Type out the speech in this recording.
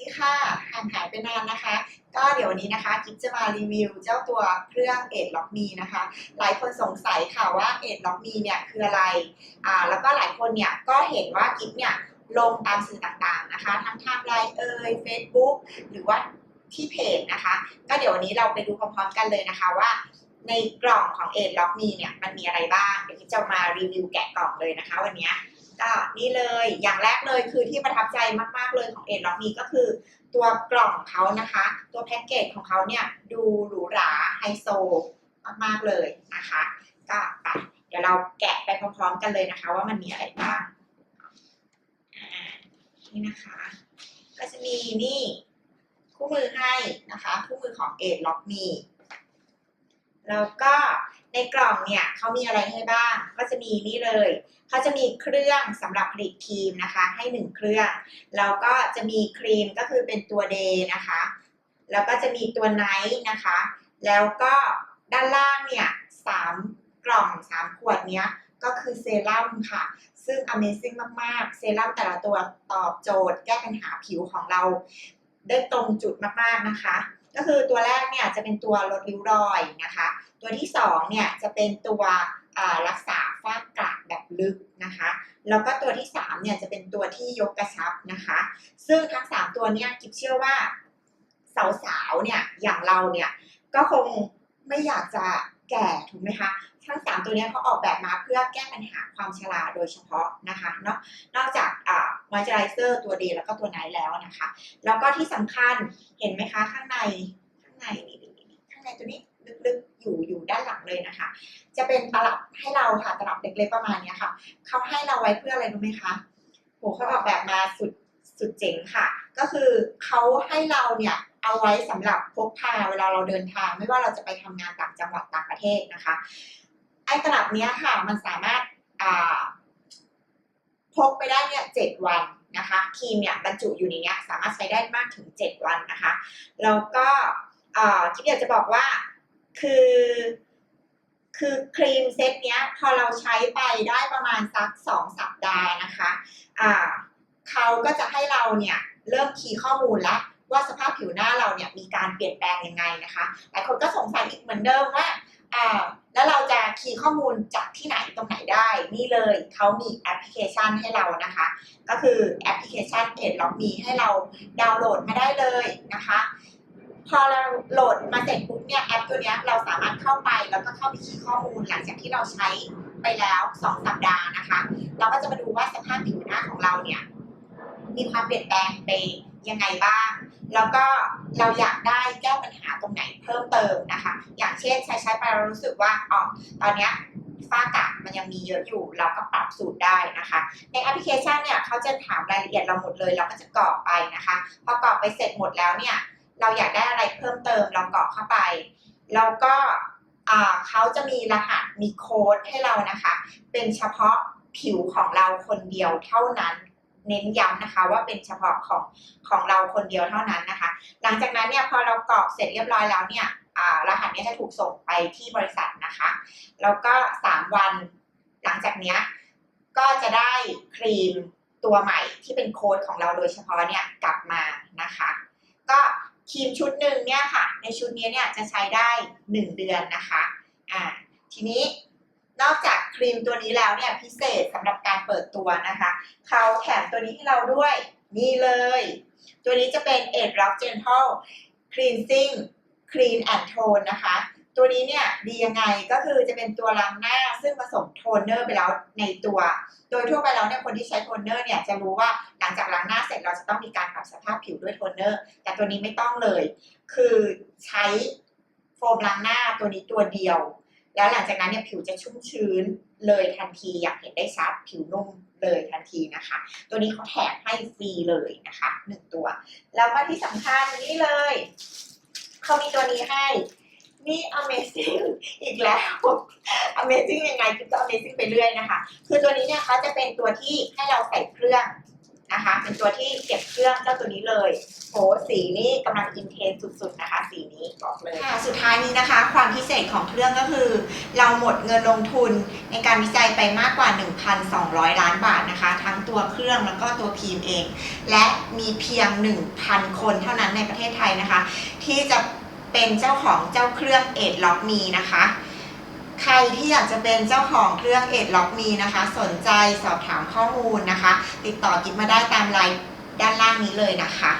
นี่ค่ะห่างหายไปนานนะคะ ก็เดี๋ยววันนี้นะคะกิ๊บจะมารีวิวเจ้าตัวเครื่องเอ็ดล็อกมีนะคะ หลายคนสงสัยค่ะว่าเอ็ดล็อกมีเนี่ยคืออะไรอ่าแล้วก็หลายคนเนี่ยก็เห็นว่ากิ๊บเนี่ยลงตามสื่อต่างๆนะคะ ทั้งไทม์ไลน์เอ่ย Facebook หรือว่าที่เพจนะคะ ก็เดี๋ยววันนี้เราไปดูพร้อมๆกันเลยนะคะว่า ในกล่องของเอ็ดล็อกมีเนี่ยมันมีอะไรบ้างเดี๋ยวกิ๊บจะมารีวิวแกะกล่องเลยนะคะ วันนี้ นี่เลยอย่างแรกเลยคือที่ประทับใจมาก ๆ เลยของเอ็ดล็อกมีก็คือ ตัวกล่องเขานะคะ ตัวแพ็กเกจของเขาเนี่ยดูหรูหราไฮโซมาก ๆ เลยนะคะ ก็ไปเดี๋ยวเราแกะไปพร้อม ๆ กันเลยนะคะ ว่ามันมีอะไรบ้างนี่นะคะ ก็จะมีนี่คู่มือให้นะคะ คู่มือของเอ็ดล็อกมีแล้วก็ ในกล่องเนี่ยเขามีอะไรให้บ้าง ก็จะมีนี่เลย เขาจะมีเครื่องสำหรับผลิตครีมนะคะ ให้หนึ่งเครื่อง แล้วก็จะมีครีมก็คือเป็นตัวเดย์นะคะ แล้วก็จะมีตัวไนท์นะคะ แล้วก็ด้านล่างเนี่ยสามกล่องสามขวดเนี้ยก็คือเซรั่มค่ะ ซึ่ง Amazing มาก ๆ เซรั่มแต่ละตัวตอบโจทย์ แก้ปัญหาผิวของเรา ได้ตรงจุดมาก ๆ นะคะ ก็คือตัวแรกเนี่ยจะเป็นตัวลดริ้วรอยนะคะ ตัวที่สองเนี่ยจะเป็นตัวรักษาฝ้ากระแบบลึกนะคะ แล้วก็ตัวที่3เนี่ยจะเป็นตัวที่ยกกระชับนะคะ ซึ่งทั้ง 3 ตัวเนี่ยกิบเชื่อว่าสาวๆเนี่ยอย่างเราเนี่ยก็คงไม่อยากจะแก่ถูกไหมคะทั้ง 3 ตัวนี้เขาออกแบบมาเพื่อแก้ปัญหาความชราโดยเฉพาะนะคะเนาะนอกจากอ่ามอยเจอไรเซอร์ตัวดย์แล้วก็ตัวไหนแล้วนะคะ แล้วก็ที่สำคัญเห็นไหมคะข้างในข้างในนี่ๆข้างในตัวนี้ลึกๆ อยู่อยู่ด้านหลังเลยนะคะ จะเป็นตลับให้เราค่ะตลับเล็กๆประมาณนี้ค่ะเขาให้เราไว้เพื่ออะไรรู้ไหมคะโหเขาออกแบบมาสุดสุดเจ๋งค่ะ ก็คือเขาให้เราเนี่ยเอาไว้สำหรับพกพาเวลาเราเดินทาง ไม่ว่าเราจะไปทำงานต่างจังหวัดต่างประเทศนะคะ ไอ้ตลับเนี้ยค่ะมันสามารถอ่าพกไปได้เนี่ยเจ็ดวันนะคะครีมเนี่ยบรรจุอยู่ในเนี้ยสามารถใช้ได้มากถึงเจ็ดวันนะคะ แล้วก็ที่อยากจะบอกว่า คือคือครีมเซตเนี้ยพอเราใช้ไปได้ประมาณสักสองสัปดาห์นะคะอ่าเขาก็จะให้เราเนี่ยเริ่มคีย์ข้อมูลแล้วว่าสภาพผิวหน้าเราเนี่ยมีการเปลี่ยนแปลงยังไงนะคะหลายคนก็สงสัยอีกเหมือนเดิมว่าอ่าแล้วเราจะคีย์ข้อมูลจากที่ไหนตรงไหนได้ นี่เลยเขามีแอปพลิเคชันให้เรานะคะ ก็คือแอปพลิเคชันเอ็ดล็อกมีให้เราดาวน์โหลดมาได้เลยนะคะ พอเราโหลดมาเสร็จปุ๊บเนี่ยแอปตัวนี้เราสามารถเข้าไปแล้วก็เข้าไปคีย์ข้อมูลหลังจากที่เราใช้ไปแล้ว2สัปดาห์นะคะ เราก็จะมาดูว่าสภาพผิวหน้าของเราเนี่ยมีความเปลี่ยนแปลงไปยังไงบ้าง แล้วก็เราอยากได้แก้ปัญหาตรงไหนเพิ่มเติมนะคะ อย่างเช่นใช้ใช้ไปเรารู้สึกว่าอ๋อตอนนี้ฝ้ากระมันยังมีเยอะอยู่ เราก็ปรับสูตรได้นะคะ ในแอปพลิเคชันเนี่ยเขาจะถามรายละเอียดเราหมดเลย เราก็จะกรอกไปนะคะ พอกรอกไปเสร็จหมดแล้วเนี่ย เราอยากได้อะไรเพิ่มเติมเรากรอกเข้าไป แล้วก็เขาจะมีรหัสมีโค้ดให้เรานะคะ เป็นเฉพาะผิวของเราคนเดียวเท่านั้นเน้นย้ำนะคะว่าเป็นเฉพาะของของเราคนเดียวเท่านั้นนะคะ หลังจากนั้นเนี่ยพอเรากรอกเสร็จเรียบร้อยแล้วเนี่ยรหัสเนี้จะถูกส่งไปที่บริษัทนะคะ แล้วก็ 3 วันหลังจากเนี้ยก็จะได้ครีมตัวใหม่ที่เป็นโค้ดของเราโดยเฉพาะเนี่ยกลับมา ครีมชุดหนึ่งเนี่ยค่ะ ในชุดนี้เนี่ยจะใช้ได้ 1 เดือนนะคะอ่าทีนี้นอกจากครีมตัวนี้แล้วเนี่ยพิเศษสำหรับการเปิดตัวนะคะเขาแถมตัวนี้ให้เราด้วยนี่เลย ตัวนี้จะเป็น e d Rock Gentle Cleansing Clean and Tone นะคะ ตัวนี้เนี่ยดียังไงก็คือจะเป็นตัวล้างหน้าซึ่งผสมโทนเนอร์ไปแล้วในตัว โดยทั่วไปแล้วเนี่ยคนที่ใช้โทนเนอร์เนี่ยจะรู้ว่าหลังจากล้างหน้าเสร็จเราจะต้องมีการปรับสภาพผิวด้วยโทนเนอร์ แต่ตัวนี้ไม่ต้องเลย คือใช้โฟมล้างหน้าตัวนี้ตัวเดียว แล้วหลังจากนั้นเนี่ยผิวจะชุ่มชื้นเลยทันทีอยากเห็นได้ชัดผิวนุ่มเลยทันทีนะคะ ตัวนี้เขาแถมให้ฟรีเลยนะคะหนึ่งตัว แล้วก็ที่สำคัญนี่เลยเขามีตัวนี้ให้ นี่ Amazing อีกแล้ว Amazing ยังไงคือก็ Amazing ไปเรื่อยนะคะ คือตัวนี้เนี่ยเขาจะเป็นตัวที่ให้เราใส่เครื่องนะคะ เป็นตัวที่เก็บเครื่องเจ้าตัวนี้เลย โห สีนี่กำลังอินเทนสุดๆนะคะ สีนี้บอกเลยค่ะ สุดท้ายนี้นะคะ ความพิเศษของเครื่องก็คือ เราหมดเงินลงทุนในการวิจัยไปมากกว่า 1,200 ล้านบาทนะคะ ทั้งตัวเครื่องแล้วก็ตัวพีมเอง และมีเพียง 1,000 คนเท่านั้นในประเทศไทยนะคะ ที่จะ เป็นเจ้าของเจ้าเครื่องเอ็ดล็อกมีนะคะ ใครที่อยากจะเป็นเจ้าของเครื่องเอ็ดล็อกมีนะคะ สนใจสอบถามข้อมูลนะคะ ติดต่อกิฟมาได้ตามไลน์ด้านล่างนี้เลยนะคะ